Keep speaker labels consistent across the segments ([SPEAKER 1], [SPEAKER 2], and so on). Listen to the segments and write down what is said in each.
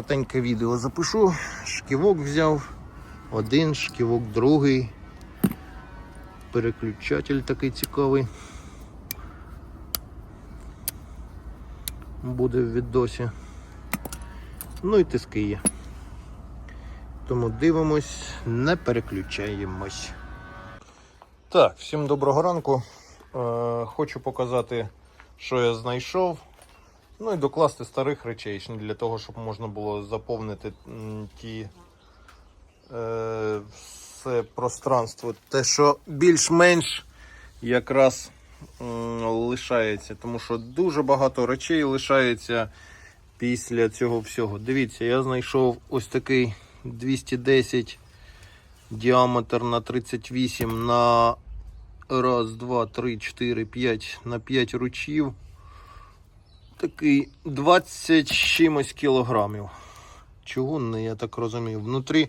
[SPEAKER 1] коротеньке відео запишу. Шківок взяв. Один, шківок другий. Переключатель такий цікавий. Буде в відосі. Ну і тиски є. Тому дивимось, не переключаємось. Так, всім доброго ранку. Е, хочу показати, що я знайшов. Ну і докласти старих речей для того, щоб можна було заповнити ті е, все пространство. Те, що більш-менш якраз м, лишається. Тому що дуже багато речей лишається після цього всього. Дивіться, я знайшов ось такий 210 діаметр на 38 на раз, два, три, чотири, п'ять на 5 ручів. Такий 20 з чимось кілограмів. Чугунний, я так розумію. Внутрі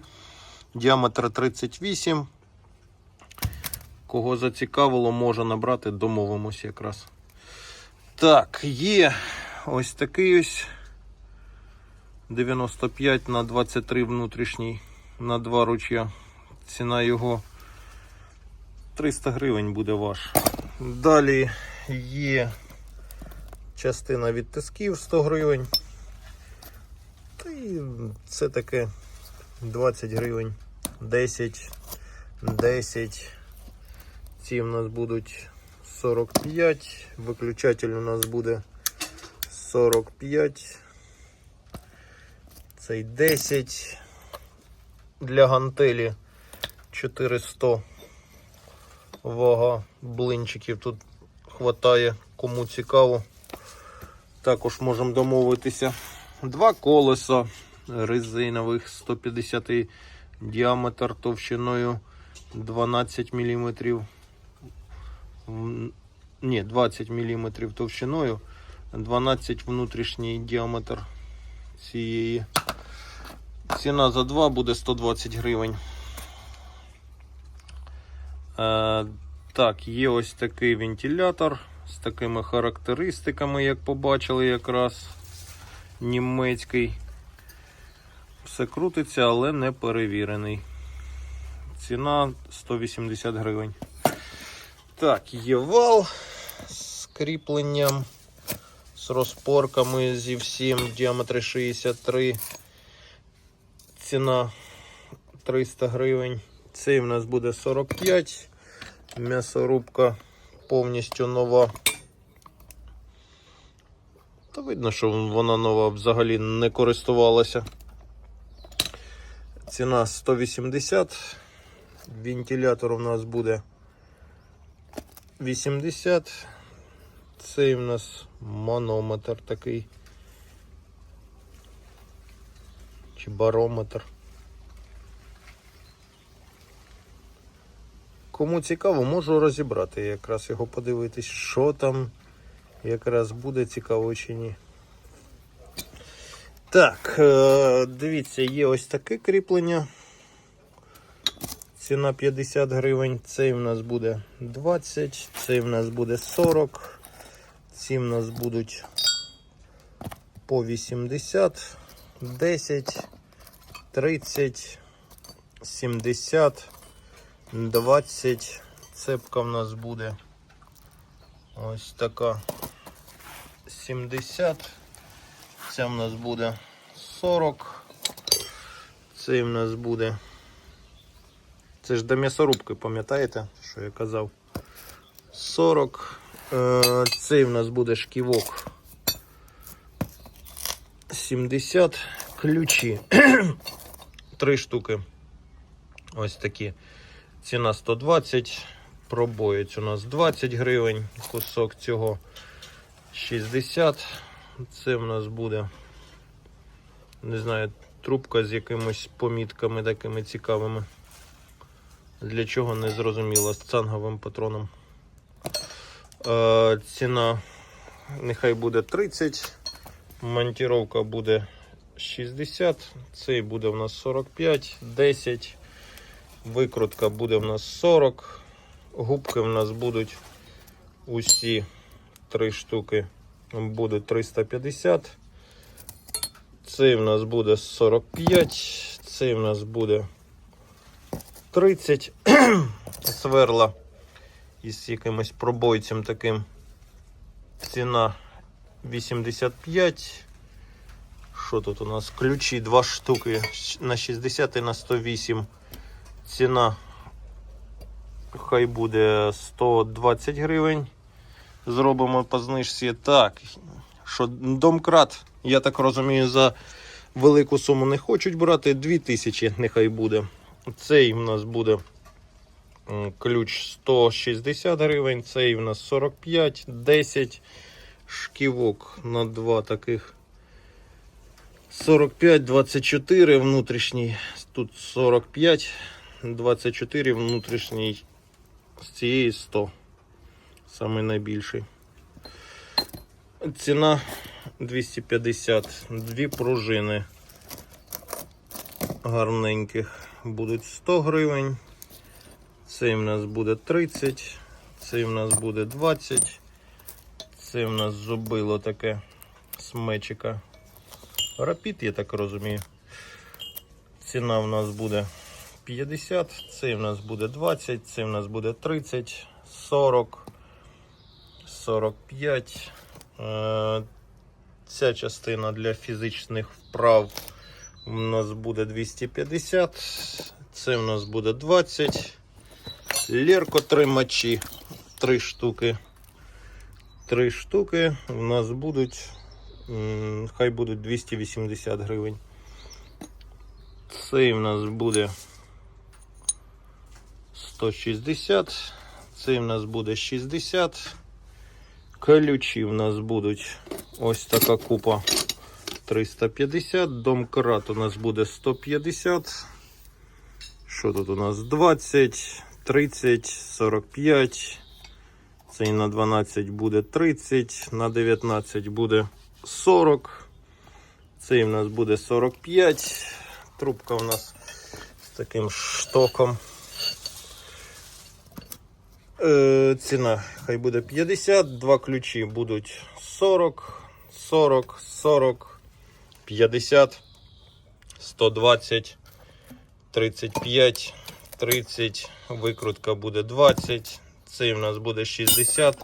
[SPEAKER 1] діаметр 38. Кого зацікавило, може набрати, домовимось якраз. Так, є ось такий ось 95 на 23 внутрішній на два ручя. Ціна його 300 гривень буде ваш. Далі є частина від тисків 100 гривень. Та і це таке 20 гривень, 10, 10. Ці в нас будуть 45. Виключатель у нас буде 45. Цей 10. Для гантелі 400 вага блинчиків тут хватає, кому цікаво. Також можемо домовитися. Два колеса резинових 150 діаметр товщиною 12 мм. Ні, 20 мм товщиною, 12 внутрішній діаметр цієї. Ціна за два буде 120 гривень. Е, так, є ось такий вентилятор з такими характеристиками, як побачили якраз німецький. Все крутиться, але не перевірений. Ціна 180 гривень. Так, є вал з кріпленням, з розпорками зі всім, діаметри 63. Ціна 300 гривень. Цей в нас буде 45. М'ясорубка повністю нова. Та видно, що вона нова взагалі не користувалася. Ціна 180. Вентилятор у нас буде 80. Цей у нас манометр такий. Чи барометр. Кому цікаво, можу розібрати якраз його подивитись, що там якраз буде цікаво чи ні. Так, е, дивіться, є ось таке кріплення. Ціна 50 гривень. Цей в нас буде 20, цей в нас буде 40. Ці в нас будуть по 80, 10, 30, 70. 20 цепка в нас буде. Ось така. 70 ця в нас буде 40 цей в нас буде. Це ж до м'ясорубки, пам'ятаєте, що я казав? 40 Е, цей в нас буде шківок. 70 ключі. Три штуки. Ось такі Ціна 120, пробоєць у нас 20 гривень, кусок цього 60. Це в нас буде, не знаю, трубка з якимись помітками такими цікавими. Для чого не зрозуміло, з цанговим патроном. Е, ціна нехай буде 30, монтіровка буде 60, цей буде у нас 45, 10. Викрутка буде в нас 40. Губки в нас будуть усі три штуки будуть 350. Цей в нас буде 45, цей в нас буде 30 сверла із якимось пробойцем таким. Ціна 85. Що тут у нас? Ключі два штуки на 60 і на 108. Ціна хай буде 120 гривень. Зробимо по знижці. Так, що домкрат, я так розумію, за велику суму не хочуть брати. 2000 нехай буде. Цей в нас буде ключ 160 гривень, цей в нас 45, 10 шківок на два таких. 45, 24 внутрішній. Тут 45, 24 внутрішній. З цієї 100. Самий найбільший. Ціна 250. Дві пружини гарненьких будуть 100 гривень. Цей в нас буде 30, цей в нас буде 20. Це в нас зубило таке з мечика. Рапід, я так розумію. Ціна в нас буде 50, цей в нас буде 20, цей в нас буде 30, 40, 45. Е, Ця частина для фізичних вправ у нас буде 250, це в нас буде 20. Лерко тримачі 3 штуки. 3 штуки у нас будуть, хай будуть 280 гривень. Цей в нас буде 160, цей в нас буде 60. Колючі в нас будуть ось така купа 350. Домкрат у нас буде 150. Що тут у нас? 20, 30, 45. Цей на 12 буде 30, на 19 буде 40. Цей в нас буде 45. Трубка у нас з таким штоком. Е, ціна хай буде 50, два ключі будуть 40, 40, 40, 50, 120, 35, 30, викрутка буде 20, цей у нас буде 60,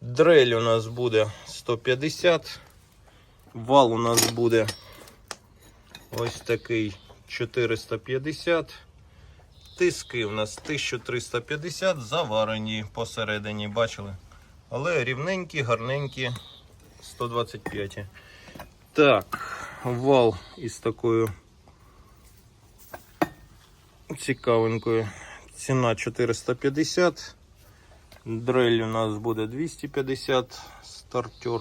[SPEAKER 1] дрель у нас буде 150, вал у нас буде ось такий 450. Тиски у нас 1350 заварені посередині, бачили? Але рівненькі, гарненькі 125. Так, вал із такою цікавинкою. Ціна 450. Дрель у нас буде 250. Стартер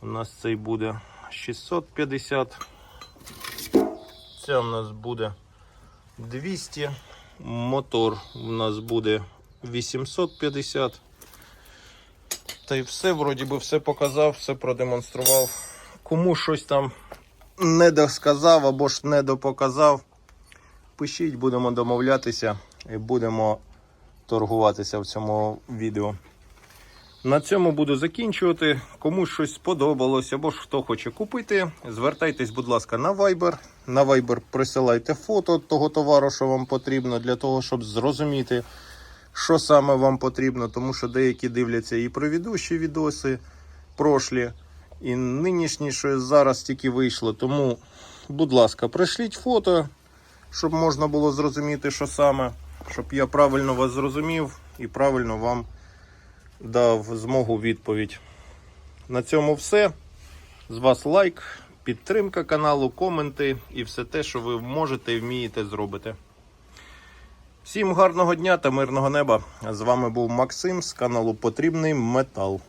[SPEAKER 1] у нас цей буде 650. Це у нас буде 200. Мотор у нас буде 850. Та й все, вроді би, все показав, все продемонстрував. Кому щось там не досказав або ж не допоказав, пишіть, будемо домовлятися і будемо торгуватися в цьому відео. На цьому буду закінчувати. Кому щось сподобалось або ж хто хоче купити, звертайтесь, будь ласка, на Viber. На Viber присилайте фото того товару, що вам потрібно, для того, щоб зрозуміти, що саме вам потрібно, тому що деякі дивляться і предыдущі відоси прошлі, і нинішні, що зараз тільки вийшло. Тому, будь ласка, пришліть фото, щоб можна було зрозуміти, що саме, щоб я правильно вас зрозумів і правильно вам дав змогу відповідь. На цьому все. З вас лайк, підтримка каналу, коменти і все те, що ви можете і вмієте зробити. Всім гарного дня та мирного неба. З вами був Максим з каналу Потрібний Метал.